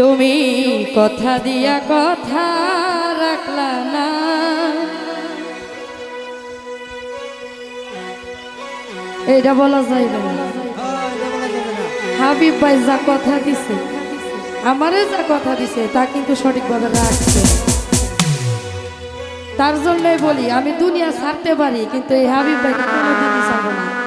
তুমি কথা দিয়া কথা রাখলা না। এটা বলা যায় না। হাবিব ভাই যা কথা দিছে, আমারে যা কথা দিছে, তা কিন্তু সঠিকভাবে রাখছে। তার জন্যই বলি, আমি দুনিয়া ছাড়তে পারি, কিন্তু এই হাবিব ভাইকে কোনোদিনই ছাড়বো না।